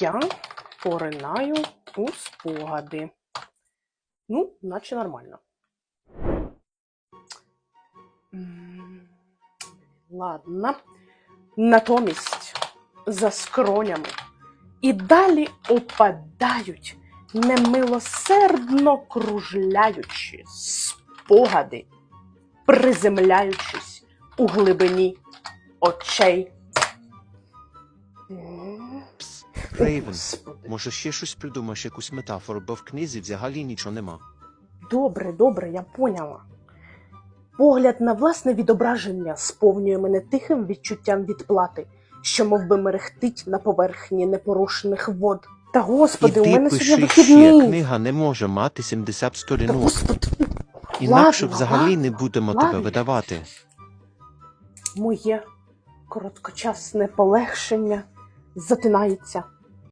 Я поринаю у спогади. Ну, наче нормально. Ладно. Натомість за скронями і далі опадають, немилосердно кружляючи спогади, приземляючись у глибині очей. Рейвен, може ще щось придумаєш, якусь метафору, бо в книзі взагалі нічого нема. Добре, добре, я поняла. Погляд на власне відображення сповнює мене тихим відчуттям відплати, що мов би мерехтить на поверхні непорушних вод. Та господи, у мене сьогодні пиши ще, книга не може мати 70 Та сторінок. господи, Інакше ладно, взагалі не будемо ладно. тебе видавати. моє короткочасне полегшення затинається